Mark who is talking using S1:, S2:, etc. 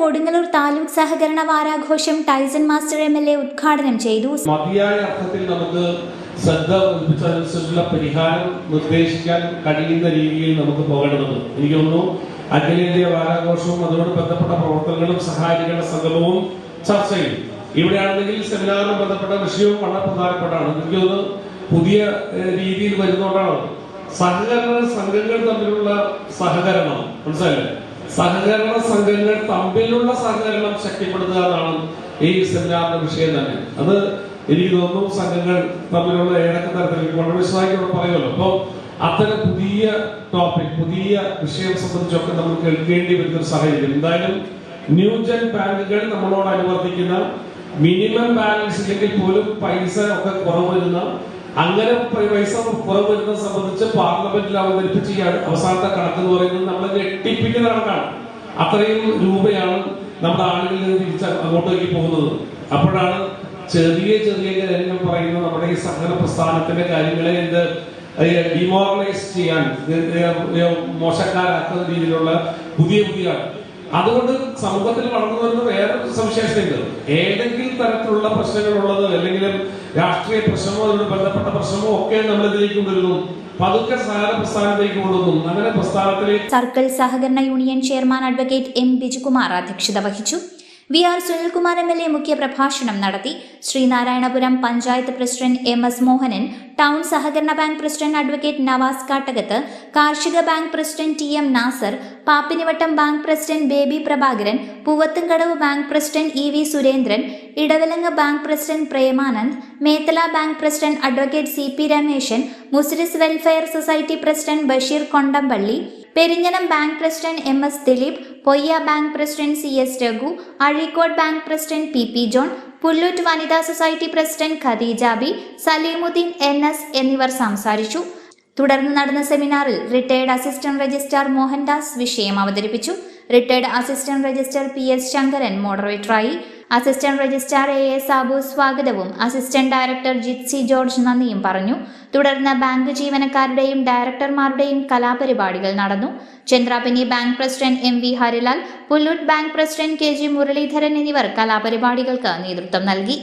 S1: കൊടുങ്ങല്ലൂർ താലൂക്ക് സഹകരണ വാരാഘോഷം Tyson master M L A ഉദ്ഘാടനം ചെയ്തു.
S2: മതിയായ അർത്ഥത്തിൽ നമുക്ക് ശ്രദ്ധ ഉൽപ്പിച്ചതനുസരിച്ചുള്ള പരിഹാരം നിർദ്ദേശിക്കാൻ കഴിയുന്ന രീതിയിൽ നമുക്ക് പോകേണ്ടതുണ്ട്. എനിക്ക് തോന്നുന്നു അഖിലേന്ത്യാ വാരാഘോഷവും അതോട് ബന്ധപ്പെട്ട പ്രവർത്തനങ്ങളും സഹായികളുടെ സംഗമവും ചർച്ച ചെയ്യും ഇവിടെയാണെങ്കിൽ സെമിനാറിനും ബന്ധപ്പെട്ട വിഷയവും വളരെ പ്രധാനപ്പെട്ടാണ് എനിക്ക് തോന്നുന്നു പുതിയ രീതിയിൽ വരുന്നതുകൊണ്ടാണ് സഹകരണ സംഘങ്ങൾ തമ്മിലുള്ള സഹകരണം. മനസ്സിലായില്ലേ? സഹകരണ സംഘങ്ങൾ തമ്മിലുള്ള സഹകരണം ശക്തിപ്പെടുത്തുക എന്നാണ് ഈ സെമിനാറിന്റെ വിഷയം തന്നെ. അത് എനിക്ക് തോന്നുന്നു സംഘങ്ങൾ തമ്മിലുള്ള ഏതൊക്കെ തരത്തിൽ വളരെ വിശദമായിട്ട് പറയുമല്ലോ. അപ്പോൾ അത്തരം പുതിയ ടോപ്പിക് പുതിയ വിഷയം സംബന്ധിച്ചൊക്കെ നമ്മൾ കേൾക്കേണ്ടി വരുന്ന ഒരു സാഹചര്യം. എന്തായാലും ന്യൂജൻ ബാങ്കുകൾ നമ്മളോട് അനുവർത്തിക്കുന്ന മിനിമം ബാലൻസ് ഇല്ലെങ്കിൽ പോലും പൈസ ഒക്കെ കുറവ് വരുന്ന അങ്ങനെ പൈസ പുറം വരുന്നത് സംബന്ധിച്ച് പാർലമെന്റിൽ അവതരിപ്പിച്ചാണ് അവസാനത്തെ കണക്ക് എന്ന് പറയുന്നത് നമ്മൾ ഞെട്ടിപ്പിക്കുന്ന കണക്കാണ്. അത്രയും രൂപയാണ് നമ്മുടെ ആളുകളിൽ നിന്ന് തിരിച്ച് അങ്ങോട്ടേക്ക് പോകുന്നത്. അപ്പോഴാണ് ചെറിയ ചെറിയ കാര്യങ്ങൾ പറയുന്ന നമ്മുടെ ഈ സംഘടന പ്രസ്ഥാനത്തിന്റെ കാര്യങ്ങളെ എന്ത് ഡിമോറലൈസ് ചെയ്യാൻ മോശക്കാരാക്കുന്ന രീതിയിലുള്ള പുതിയ പുതിയ അതുകൊണ്ട് സമൂഹത്തിൽ വളർന്നു വരുന്ന വേറെ സവിശേഷതയുണ്ട്. ഏതെങ്കിലും തരത്തിലുള്ള പ്രശ്നങ്ങളുള്ളത് അല്ലെങ്കിൽ രാഷ്ട്രീയ പ്രശ്നമോ അതിനോട് ബന്ധപ്പെട്ട പ്രശ്നമോ ഒക്കെ നമ്മൾ ഇതിലേക്ക് കൊണ്ടുവരുന്നു.
S1: സർക്കിൾ സഹകരണ union chairman advocate M Bijukumar അധ്യക്ഷത വഹിച്ചു. V R Sunilkumar M L A മുഖ്യ പ്രഭാഷണം നടത്തി Sreenarayanapuram panchayat president M S Mohanan town സഹകരണ bank president advocate Navas Kattakath കാർഷിക bank president T M Nasar Pappinivattam bank president Baby Prabhakaran Poovathumkadavu bank president E V Surendran Edavilangu bank president Premanand Methala bank president advocate C P Rameshan മുസ്ലിസ് welfare society president Basheer Kondampally Perinjanam bank president M S Dileep Poyya bank president C S Raghu Azhikode bank president P P John Pulloot വനിതാ society president Khadeeja B Salimuddin N S എന്നിവർ സംസാരിച്ചു. തുടർന്ന് നടന്ന സെമിനാറിൽ retired assistant registrar Mohandas വിഷയം അവതരിപ്പിച്ചു. Retired assistant registrar P S Sankaran മോഡറേറ്ററായി assistant registrar A A Sabu സ്വാഗതവും. Assistant director Jitsy George നന്ദിയും പറഞ്ഞു. തുടർന്ന് ബാങ്ക് ജീവനക്കാരുടെയും ഡയറക്ടർമാരുടെയും കലാപരിപാടികൾ നടന്നു. Chandrappinni bank president M V Harilal Pullut bank president K G Muralidharan എന്നിവർ കലാപരിപാടികൾക്ക് നേതൃത്വം നൽകി.